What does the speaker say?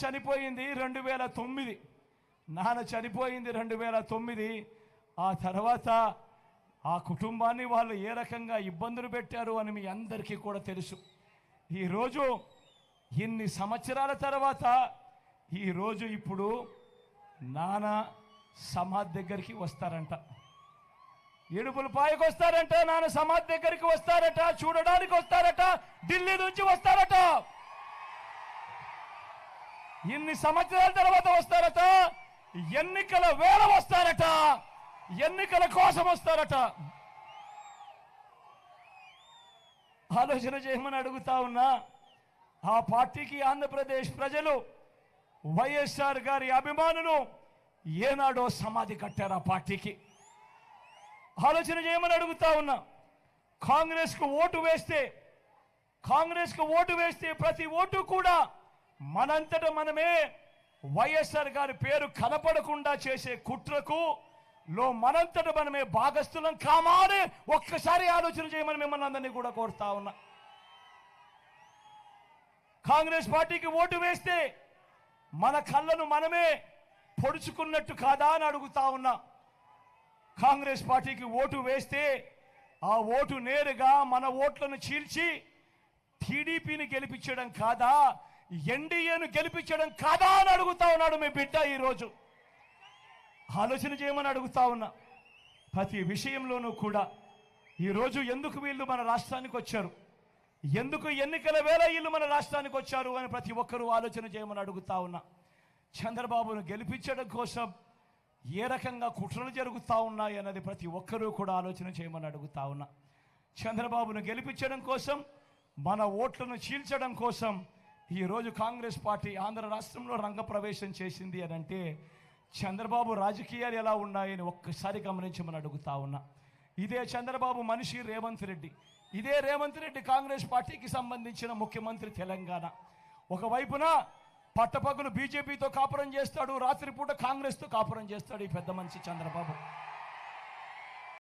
చనిపోయింది రెండు వేల తొమ్మిది. నాన్న చనిపోయింది రెండు వేల తొమ్మిది. ఆ తర్వాత ఆ కుటుంబాన్ని వాళ్ళు ఏ రకంగా ఇబ్బందులు పెట్టారు అని మీ అందరికీ కూడా తెలుసు. ఈరోజు ఇన్ని సంవత్సరాల తర్వాత ఈరోజు ఇప్పుడు నాన్న సమాధి దగ్గరికి వస్తారంట. ఏడుపుల పాయకు వస్తారంట నాన్న సమాధి దగ్గరికి వస్తారట చూడడానికి వస్తారట ఢిల్లీ నుంచి వస్తారట. ఇన్ని సంవత్సరాల తర్వాత వస్తారట? ఎన్నికల వేళ వస్తారట? ఎన్నికల కోసం వస్తారట? ఆలోచన చేయమని అడుగుతా ఉన్నా ఆ పార్టీకి ఆంధ్రప్రదేశ్ ప్రజలు వైఎస్ఆర్ గారి అభిమానులు ఏనాడో సమాధి కట్టారు ఆ పార్టీకి. ఆలోచన చేయమని అడుగుతా ఉన్నా కాంగ్రెస్కు ఓటు వేస్తే కాంగ్రెస్కు ఓటు వేస్తే ప్రతి ఓటు కూడా మనంతట మనమే వైఎస్ఆర్ గారి పేరు కనపడకుండా చేసే కుట్రకు లో మనంతట మనమే భాగస్థులం కామా అని ఒక్కసారి ఆలోచన చేయమని మిమ్మల్ని అందరినీ కూడా కోరుతా ఉన్నా. కాంగ్రెస్ పార్టీకి ఓటు వేస్తే మన కళ్ళను మనమే పొడుచుకున్నట్టు కాదా అని అడుగుతా ఉన్నా. కాంగ్రెస్ పార్టీకి ఓటు వేస్తే ఆ ఓటు నేరుగా మన ఓట్లను చీల్చి టీడీపీని గెలిపించడం కాదా ఎన్డీఏను గెలిపించడం కాదా అని అడుగుతా ఉన్నాడు మీ బిడ్డ ఈరోజు. ఆలోచన చేయమని అడుగుతా ఉన్నా. ప్రతి విషయంలోనూ కూడా ఈరోజు ఎందుకు వీళ్ళు మన రాష్ట్రానికి వచ్చారు? ఎందుకు ఎన్నికల వేళ వీళ్ళు మన రాష్ట్రానికి వచ్చారు అని ప్రతి ఒక్కరూ ఆలోచన చేయమని అడుగుతా ఉన్నా. చంద్రబాబును గెలిపించడం కోసం ఏ రకంగా కుట్రలు జరుగుతూ ఉన్నాయి అన్నది ప్రతి ఒక్కరూ కూడా ఆలోచన చేయమని అడుగుతా ఉన్నా. చంద్రబాబును గెలిపించడం కోసం మన ఓట్లను చీల్చడం కోసం ఈరోజు కాంగ్రెస్ పార్టీ ఆంధ్ర రాష్ట్రంలో రంగప్రవేశం చేసింది అని అంటే చంద్రబాబు రాజకీయాలు ఎలా ఉన్నాయని ఒక్కసారి గమనించమని అడుగుతా ఉన్నా. ఇదే చంద్రబాబు మనిషి రేవంత్ రెడ్డి. ఇదే రేవంత్ రెడ్డి కాంగ్రెస్ పార్టీకి సంబంధించిన ముఖ్యమంత్రి తెలంగాణ. ఒకవైపున పట్టపగులు బీజేపీతో కాపురం చేస్తాడు రాత్రిపూట కాంగ్రెస్తో కాపురం చేస్తాడు ఈ పెద్ద మనిషి చంద్రబాబు.